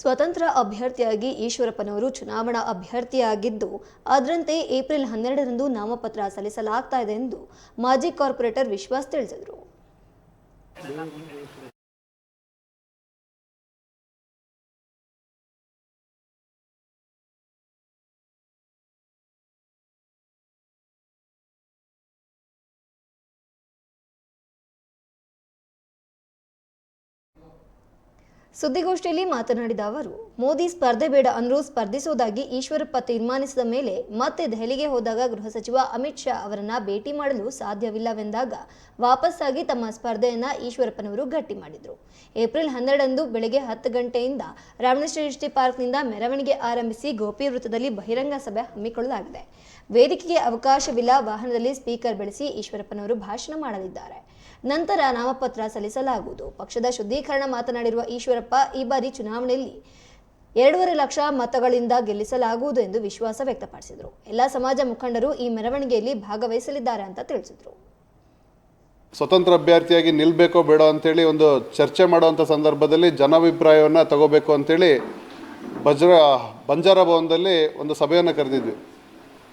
ಸ್ವತಂತ್ರ ಅಭ್ಯರ್ಥಿಯಾಗಿ ಈಶ್ವರಪ್ಪನವರು ಚುನಾವಣಾ ಅಭ್ಯರ್ಥಿಯಾಗಿದ್ದು ಅದರಂತೆ ಏಪ್ರಿಲ್ ಹನ್ನೆರಡರಂದು ನಾಮಪತ್ರ ಸಲ್ಲಿಸಲಾಗ್ತಾ ಇದೆ ಎಂದು ಮಾಜಿ ಕಾರ್ಪೊರೇಟರ್ ವಿಶ್ವಾಸ್ ತಿಳಿಸಿದರು. ಸುದ್ದಿಗೋಷ್ಠಿಯಲ್ಲಿ ಮಾತನಾಡಿದ ಅವರು, ಮೋದಿ ಸ್ಪರ್ಧೆ ಬೇಡ ಅಂದರೂ ಸ್ಪರ್ಧಿಸುವುದಾಗಿ ಈಶ್ವರಪ್ಪ ತೀರ್ಮಾನಿಸಿದ ಮೇಲೆ ಮತ್ತೆ ದೆಹಲಿಗೆ ಹೋದಾಗ ಗೃಹ ಸಚಿವ ಅಮಿತ್ ಶಾ ಅವರನ್ನ ಭೇಟಿ ಮಾಡಲು ಸಾಧ್ಯವಿಲ್ಲವೆಂದಾಗ ವಾಪಸ್ಸಾಗಿ ತಮ್ಮ ಸ್ಪರ್ಧೆಯನ್ನ ಈಶ್ವರಪ್ಪನವರು ಗಟ್ಟಿ ಮಾಡಿದರು. ಏಪ್ರಿಲ್ ಹನ್ನೆರಡರಂದು ಬೆಳಗ್ಗೆ ಹತ್ತು ಗಂಟೆಯಿಂದ ರಾಮನಶ್ರೀ ಪಾರ್ಕ್ನಿಂದ ಮೆರವಣಿಗೆ ಆರಂಭಿಸಿ ಗೋಪಿ ವೃತ್ತದಲ್ಲಿ ಬಹಿರಂಗ ಸಭೆ ಹಮ್ಮಿಕೊಳ್ಳಲಾಗಿದೆ. ವೇದಿಕೆಗೆ ಅವಕಾಶವಿಲ್ಲ, ವಾಹನದಲ್ಲಿ ಸ್ಪೀಕರ್ ಬೆಳೆಸಿ ಈಶ್ವರಪ್ಪನವರು ಭಾಷಣ ಮಾಡಲಿದ್ದಾರೆ. ನಂತರ ನಾಮಪತ್ರ ಸಲ್ಲಿಸಲಾಗುವುದು. ಪಕ್ಷದ ಶುದ್ಧೀಕರಣ ಮಾತನಾಡಿರುವ ಈಶ್ವರಪ್ಪ, ಈ ಬಾರಿ ಚುನಾವಣೆಯಲ್ಲಿ ಎರಡೂವರೆ ಲಕ್ಷ ಮತಗಳಿಂದ ಗೆಲ್ಲಿಸಲಾಗುವುದು ಎಂದು ವಿಶ್ವಾಸ ವ್ಯಕ್ತಪಡಿಸಿದರು. ಎಲ್ಲ ಸಮಾಜ ಮುಖಂಡರು ಈ ಮೆರವಣಿಗೆಯಲ್ಲಿ ಭಾಗವಹಿಸಲಿದ್ದಾರೆ ಅಂತ ತಿಳಿಸಿದರು. ಸ್ವತಂತ್ರ ಅಭ್ಯರ್ಥಿಯಾಗಿ ನಿಲ್ಲಬೇಕೋ ಬೇಡೋ ಅಂತೇಳಿ ಒಂದು ಚರ್ಚೆ ಮಾಡುವಂಥ ಸಂದರ್ಭದಲ್ಲಿ ಜನಾಭಿಪ್ರಾಯವನ್ನು ತಗೋಬೇಕು ಅಂತೇಳಿ ಬಜ್ರ ಬಂಜಾರ ಭವನದಲ್ಲಿ ಒಂದು ಸಭೆಯನ್ನು ಕರೆದಿದ್ವಿ.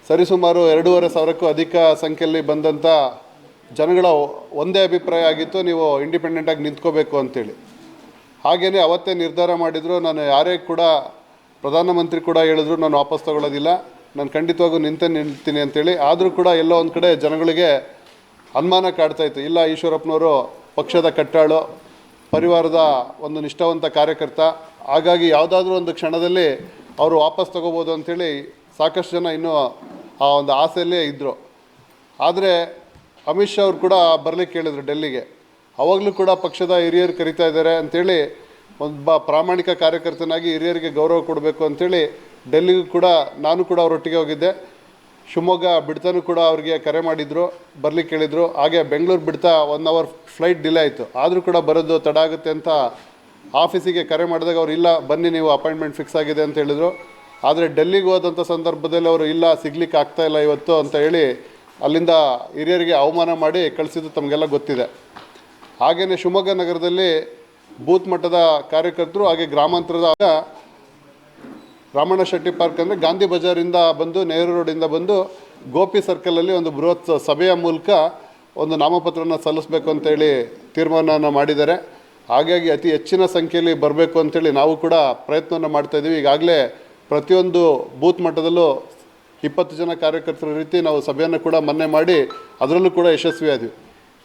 ಸರಿಸುಮಾರು ಎರಡೂವರೆ ಸಾವಿರಕ್ಕೂ ಅಧಿಕ ಸಂಖ್ಯೆಯಲ್ಲಿ ಬಂದಂಥ ಜನಗಳ ಒಂದೇ ಅಭಿಪ್ರಾಯ ಆಗಿತ್ತು, ನೀವು ಇಂಡಿಪೆಂಡೆಂಟಾಗಿ ನಿಂತ್ಕೋಬೇಕು ಅಂತೇಳಿ. ಹಾಗೆಯೇ ಅವತ್ತೇ ನಿರ್ಧಾರ ಮಾಡಿದರು, ನಾನು ಯಾರೇ ಕೂಡ ಪ್ರಧಾನಮಂತ್ರಿ ಕೂಡ ಹೇಳಿದ್ರು ನಾನು ವಾಪಸ್ ತಗೊಳ್ಳೋದಿಲ್ಲ, ನಾನು ಖಂಡಿತವಾಗೂ ನಿಂತೇ ನಿಲ್ತೀನಿ ಅಂತೇಳಿ, ಆದರೂ ಕೂಡ ಎಲ್ಲೋ ಒಂದು ಕಡೆ ಜನಗಳಿಗೆ ಅನುಮಾನ ಕಾಡ್ತಾ ಇತ್ತು. ಇಲ್ಲ, ಈಶ್ವರಪ್ಪನವರು ಪಕ್ಷದ ಕಟ್ಟಾಳು, ಪರಿವಾರದ ಒಂದು ನಿಷ್ಠಾವಂತ ಕಾರ್ಯಕರ್ತ, ಹಾಗಾಗಿ ಯಾವುದಾದ್ರೂ ಒಂದು ಕ್ಷಣದಲ್ಲಿ ಅವರು ವಾಪಸ್ ತಗೋಬೋದು ಅಂಥೇಳಿ ಸಾಕಷ್ಟು ಜನ ಇನ್ನೂ ಆ ಒಂದು ಆಸೆಯಲ್ಲೇ ಇದ್ದರು ಆದರೆ ಅಮಿತ್ ಶಾ ಅವರು ಕೂಡ ಬರಲಿಕ್ಕೆ ಹೇಳಿದರು ಡೆಲ್ಲಿಗೆ. ಅವಾಗಲೂ ಕೂಡ ಪಕ್ಷದ ಹಿರಿಯರು ಕರಿತಾ ಇದ್ದಾರೆ ಅಂಥೇಳಿ ಒಬ್ಬ ಪ್ರಾಮಾಣಿಕ ಕಾರ್ಯಕರ್ತನಾಗಿ ಹಿರಿಯರಿಗೆ ಗೌರವ ಕೊಡಬೇಕು ಅಂಥೇಳಿ ಡೆಲ್ಲಿಗೂ ಕೂಡ ನಾನು ಕೂಡ ಅವರೊಟ್ಟಿಗೆ ಹೋಗಿದ್ದೆ. ಶಿವಮೊಗ್ಗ ಬಿಡ್ತಾನೂ ಕೂಡ ಅವರಿಗೆ ಕರೆ ಮಾಡಿದರು ಬರಲಿಕ್ಕೆ ಹೇಳಿದರು ಹಾಗೆ ಬೆಂಗಳೂರು ಬಿಡ್ತಾ ಒನ್ ಅವರ್ ಫ್ಲೈಟ್ ಡಿಲೇ ಆಯಿತು. ಆದರೂ ಕೂಡ ಬರೋದು ತಡ ಆಗುತ್ತೆ ಅಂತ ಆಫೀಸಿಗೆ ಕರೆ ಮಾಡಿದಾಗ ಅವರು, ಇಲ್ಲ, ಬನ್ನಿ, ನೀವು ಅಪಾಯಿಂಟ್ಮೆಂಟ್ ಫಿಕ್ಸ್ ಆಗಿದೆ ಅಂತ ಹೇಳಿದರು. ಆದರೆ ಡೆಲ್ಲಿಗೆ ಹೋದಂಥ ಸಂದರ್ಭದಲ್ಲಿ ಅವರು, ಇಲ್ಲ, ಸಿಗ್ಲಿಕ್ಕೆ ಆಗ್ತಾಯಿಲ್ಲ ಇವತ್ತು ಅಂತ ಹೇಳಿ ಅಲ್ಲಿಂದ ಹಿರಿಯರಿಗೆ ಅವಮಾನ ಮಾಡಿ ಕಳಿಸಿದ್ದು ತಮಗೆಲ್ಲ ಗೊತ್ತಿದೆ. ಹಾಗೆಯೇ ಶಿವಮೊಗ್ಗ ನಗರದಲ್ಲಿ ಬೂತ್ ಮಟ್ಟದ ಕಾರ್ಯಕರ್ತರು ಹಾಗೆ ಗ್ರಾಮಾಂತರದ ರಾಮಣ್ಣ ಶೆಟ್ಟಿ ಪಾರ್ಕ್ ಅಂದರೆ ಗಾಂಧಿ ಬಜಾರಿಂದ ಬಂದು ನೆಹರು ರೋಡಿಂದ ಬಂದು ಗೋಪಿ ಸರ್ಕಲಲ್ಲಿ ಒಂದು ಬೃಹತ್ ಸಭೆಯ ಮೂಲಕ ಒಂದು ನಾಮಪತ್ರನ ಸಲ್ಲಿಸಬೇಕು ಅಂತೇಳಿ ತೀರ್ಮಾನನ ಮಾಡಿದ್ದಾರೆ. ಹಾಗಾಗಿ ಅತಿ ಹೆಚ್ಚಿನ ಸಂಖ್ಯೆಯಲ್ಲಿ ಬರಬೇಕು ಅಂತೇಳಿ ನಾವು ಕೂಡ ಪ್ರಯತ್ನವನ್ನು ಮಾಡ್ತಾಯಿದ್ದೀವಿ ಈಗಾಗಲೇ ಪ್ರತಿಯೊಂದು ಬೂತ್ ಮಟ್ಟದಲ್ಲೂ ಇಪ್ಪತ್ತು ಜನ ಕಾರ್ಯಕರ್ತರ ರೀತಿ ನಾವು ಸಭೆಯನ್ನು ಕೂಡ ಮೊನ್ನೆ ಮಾಡಿ ಅದರಲ್ಲೂ ಕೂಡ ಯಶಸ್ವಿಯಾದ್ವಿ.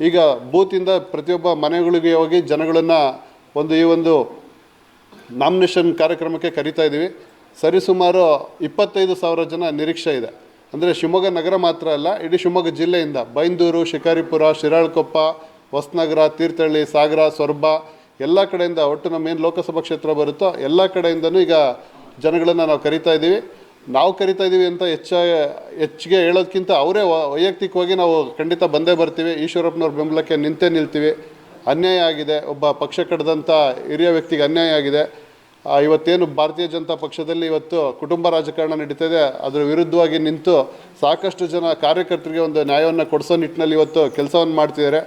ಈಗ ಬೂತಿಂದ ಪ್ರತಿಯೊಬ್ಬ ಮನೆಗಳಿಗೆ ಹೋಗಿ ಜನಗಳನ್ನು ಒಂದು ಈ ಒಂದು ನಾಮಿನೇಷನ್ ಕಾರ್ಯಕ್ರಮಕ್ಕೆ ಕರಿತಾ ಇದ್ದೀವಿ. ಸರಿಸುಮಾರು ಇಪ್ಪತ್ತೈದು ಸಾವಿರ ಜನ ನಿರೀಕ್ಷೆ ಇದೆ. ಅಂದರೆ ಶಿವಮೊಗ್ಗ ನಗರ ಮಾತ್ರ ಅಲ್ಲ, ಇಡೀ ಶಿವಮೊಗ್ಗ ಜಿಲ್ಲೆಯಿಂದ ಬೈಂದೂರು, ಶಿಕಾರಿಪುರ, ಶಿರಾಳಕೊಪ್ಪ, ಹೊಸನಗರ, ತೀರ್ಥಹಳ್ಳಿ, ಸಾಗರ, ಸೊರಬ ಎಲ್ಲ ಕಡೆಯಿಂದ ಒಟ್ಟು ನಮ್ಮ ಏನು ಲೋಕಸಭಾ ಕ್ಷೇತ್ರ ಬರುತ್ತೋ ಎಲ್ಲ ಕಡೆಯಿಂದನೂ ಈಗ ಜನಗಳನ್ನು ನಾವು ಕರಿತಾ ಇದ್ದೀವಿ. ನಾವು ಕರಿತಾ ಇದ್ದೀವಿ ಅಂತ ಹೆಚ್ಚ ಹೆಚ್ಚಿಗೆ ಹೇಳೋದಕ್ಕಿಂತ ಅವರೇ ವೈಯಕ್ತಿಕವಾಗಿ ನಾವು ಖಂಡಿತ ಬಂದೇ ಬರ್ತೀವಿ. ಈಶ್ವರಪ್ಪನವ್ರ ಬೆಂಬಲಕ್ಕೆ ನಿಂತೇ ನಿಲ್ತೀವಿ. ಅನ್ಯಾಯ ಆಗಿದೆ. ಒಬ್ಬ ಪಕ್ಷ ಕಡ್ದಂಥ ಹಿರಿಯ ವ್ಯಕ್ತಿಗೆ ಅನ್ಯಾಯ ಆಗಿದೆ. ಇವತ್ತೇನು ಭಾರತೀಯ ಜನತಾ ಪಕ್ಷದಲ್ಲಿ ಇವತ್ತು ಕುಟುಂಬ ರಾಜಕಾರಣ ನಡೀತಾ ಇದೆ. ಅದರ ವಿರುದ್ಧವಾಗಿ ನಿಂತು ಸಾಕಷ್ಟು ಜನ ಕಾರ್ಯಕರ್ತರಿಗೆ ಒಂದು ನ್ಯಾಯವನ್ನು ಕೊಡಿಸೋ ನಿಟ್ಟಿನಲ್ಲಿ ಇವತ್ತು ಕೆಲಸವನ್ನು ಮಾಡ್ತಿದ್ದಾರೆ.